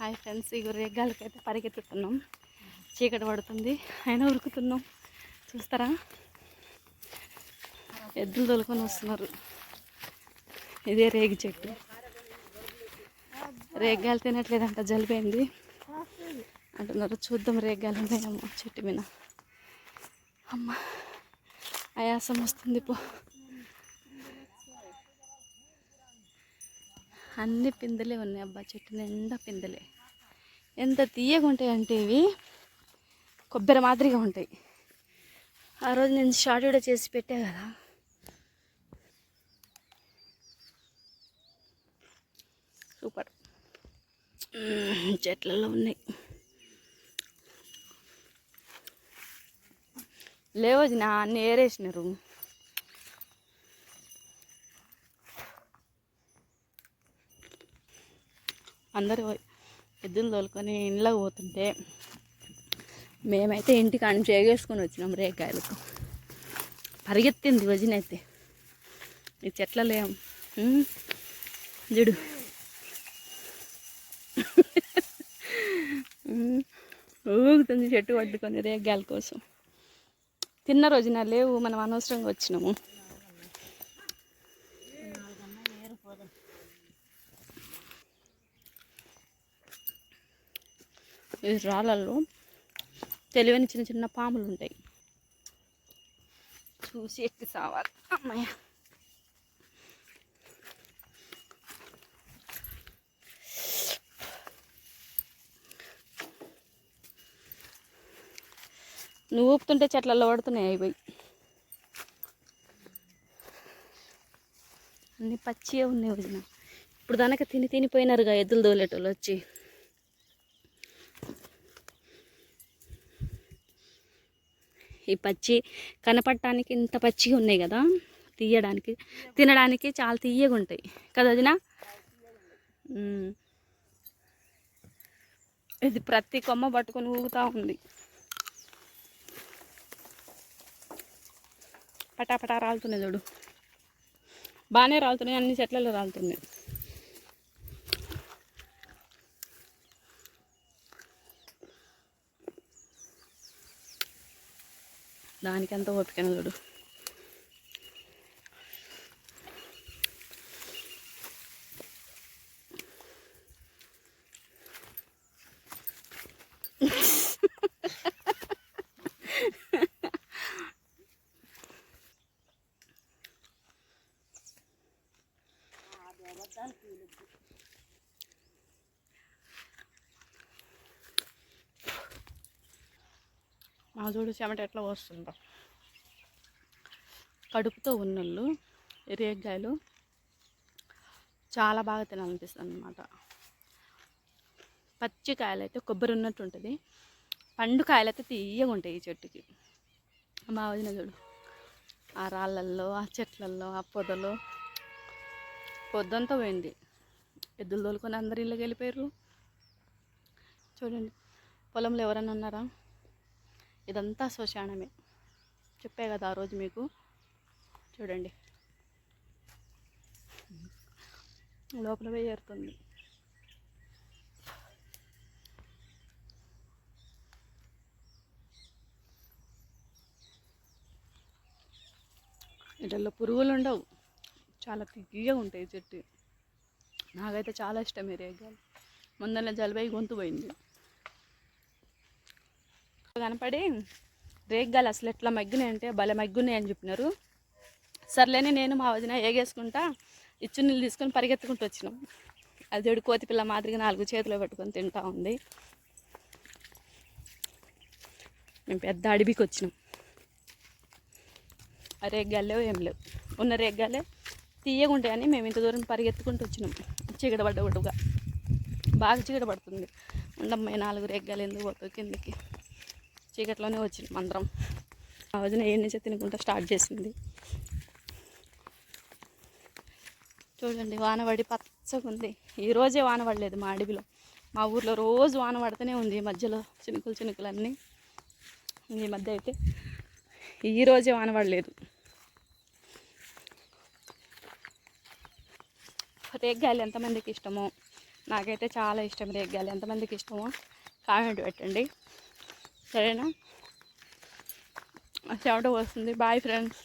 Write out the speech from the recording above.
Hi friends ఈ రేగాలకి అయితే పరిగెత్తుతున్నాం. చీకటి పడుతుంది. అయినా ఉరుకుతున్నాం. చూస్తారా? ఎద్దులు తొలుకొని వస్తున్నారు. ఇదే రేగి చెట్టు. రేగ్గాలు తినట్లేదంట జలిపోయింది. అంటున్నారు చూద్దాం రేగ్గాలు ఉన్నాయమ్మ చెట్టు మీద. అమ్మ ఆయాసం వస్తుంది పో. అన్ని పిందెలే ఉన్నాయి అబ్బా చెట్టు నిండా పిందెలే. ఎంత తీయగా ఉంటాయి అంటే ఇవి? కొబ్బరి మాదిరిగా ఉంటాయి. ఆ రోజు నేను షార్ట్ వీడియో చేసి పెట్టా కదా. సూపర్. చెట్లలో ఉన్నాయి. లేవు నా అన్ని ఏరేసినారు. అందరూ ఎద్దులు తోలుకొని ఇంట్లోకి పోతుంటే మేమైతే ఇంటికి అన్ని చేగేసుకొని వచ్చినాం రేకాయలకు. పరిగెత్తింది వదిన అయితే. ఈ చెట్లలేం ఏం చూడు. ఊగుతుంది చెట్టు పట్టుకొని రేగాయల కోసం. తిన్న రోజున లేవు మనం అనవసరంగా వచ్చినాము. ఈ రాళ్ళల్లో తెలివైన చిన్న చిన్న పాములు ఉంటాయి. చూసి ఎక్కి సావాలి. అమ్మాయ నువ్వు ఊపుతుంటే చెట్లలో పడుతున్నాయి అయిపోయి అన్ని పచ్చిగా ఉన్నాయి వదిన. ఇప్పుడు దానక తిని తినిపోయినారుగా ఎద్దులు దోలేటోళ్ళు వచ్చి. ఈ పచ్చి కనపడటానికి ఇంత పచ్చిగా ఉన్నాయి కదా తీయడానికి. తినడానికి చాలా తీయగా ఉంటాయి. కదా వదిన? ఇది ప్రతి కొమ్మ పట్టుకొని ఊగుతూ ఉంది. పటాపటా రాలుతున్నాయి చూడు. బాగానే రాలుతున్నాయి అన్ని చెట్లలో రాలుతున్నాయి. దానికి ఎంత ఓపిక చూడు మా చూడు చెమట ఎట్లా వస్తుందో కడుపుతో ఉన్నోళ్ళు రేగ్గాయలు చాలా బాగా తినాలనిపిస్తుంది అనమాట పచ్చికాయలు అయితే కొబ్బరి ఉన్నట్టు ఉంటుంది. పండు కాయలు అయితే తీయగా ఉంటాయి ఈ చెట్టుకి. మా వదిన చూడు ఆ రాళ్ళల్లో ఆ చెట్లల్లో ఆ పొదలో పొద్దంతా పోయింది. ఎద్దులు తోలుకొని అందరు ఇళ్ళకి వెళ్ళిపోయారు చూడండి పొలంలో ఎవరైనా ఉన్నారా? ఇదంతా శ్మశానమే. చెప్పే కదా ఆ రోజు మీకు. చూడండి. లోపల పోయి వీటిల్లో పురుగులు ఉండవు. చాలా తిగ్గిగా ఉంటాయి చెట్టు. నాకైతే చాలా ఇష్టం ఈ రేగాలు. ముందర జలబై గొంతు పోయింది. కనపడి రేగ్గాలు అసలు ఎట్లా మగ్గినాయి అంటే భలే మగ్గున్నాయి అని చెప్పినారు. సర్లేని నేను మా వదిన ఏగేసుకుంటా ఇచ్చు నీళ్ళు తీసుకొని పరిగెత్తుకుంటూ వచ్చినాం. అది చూడు కోతి పిల్ల మాదిరిగా నాలుగు చేతిలో పెట్టుకొని తింటా ఉంది. మేము పెద్ద అడవికి వచ్చినాం. ఆ రేగ్గాలు లేవు ఏం లేవు. ఉన్న రేగ్గాలే తీయగుంటాయని మేము ఇంత దూరం పరిగెత్తుకుంటూ వచ్చినాం. చీకట పడ్డగా బాగా చీకట పడుతుంది. ఉండమ్మాయి నాలుగు రేగ్గాలు ఎందుకు పోతుంది కిందకి? చీకట్లోనే వచ్చింది మంత్రం. ఆ వదిన ఏడు నుంచి తినుకుంటా స్టార్ట్ చేసింది. చూడండి వాన పడి పచ్చగా ఉంది. ఈ రోజే వాన పడలేదు మా అడవిలో. మా ఊర్లో రోజు వాన పడుతూనే ఉంది ఈ మధ్యలో చినుకులు చినుకులు అన్నీ ఈ మధ్య అయితే ఈరోజే వాన పడలేదు. రేగ్గాయలు ఎంతమందికి ఇష్టమో? నాకైతే చాలా ఇష్టం రేగ్గాయలు. ఎంతమందికి ఇష్టమో కామెంట్ పెట్టండి. సరేనా? చెమట వస్తుంది బాయ్ ఫ్రెండ్స్